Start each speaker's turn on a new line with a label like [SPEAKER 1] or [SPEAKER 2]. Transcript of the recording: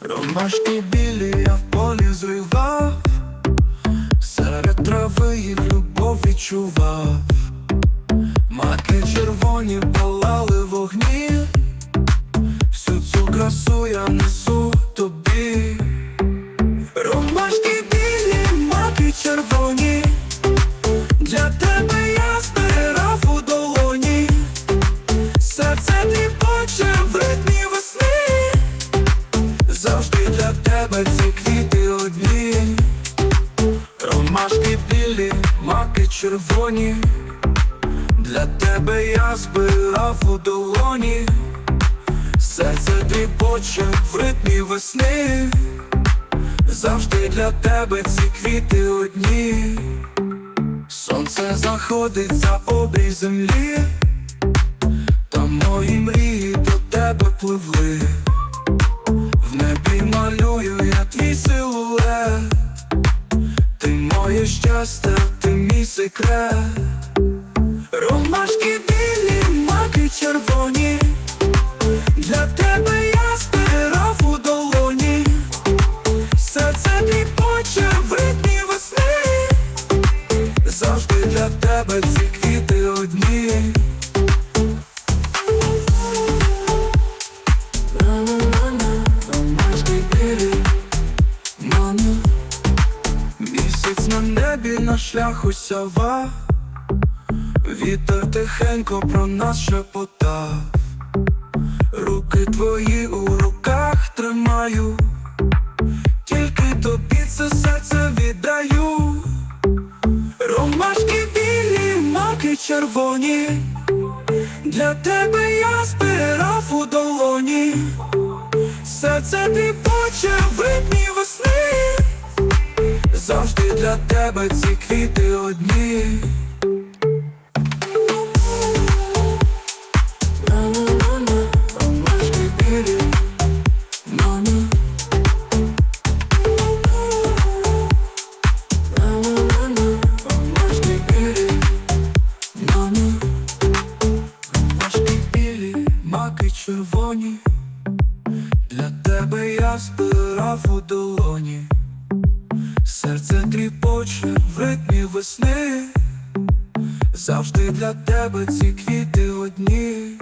[SPEAKER 1] Ромашки білі я в полі зривав, серед трави їх любов відчував, маки червоні палали вогні, всю цю красу я несу тобі. Тебе ці квіти одні, ромашки білі, маки червоні, для тебе я збирав у долоні, серце тріпоче в ритмі весни, завжди для тебе ці квіти одні, сонце заходить за обрій землі, та мої мрії до тебе пливли. Моє щастя, ти мій секрет. Ромашки білі, маки червоні, для тебе я спирав у долоні, серце тріпоче в ритмі весни, завжди для тебе ці квіти одні. На небі на шляху сява Вітер тихенько про нас шепотав Руки твої у руках тримаю, тільки тобі це серце віддаю. Ромашки білі, маки червоні, для тебе я збирав у долоні. Серце тріпоче в ритмі весни, завжди для тебе ці квіти одні. Червоні. Для тебе я збирав у долоні, серце тріпоче в ритмі весни, завжди для тебе ці квіти одні.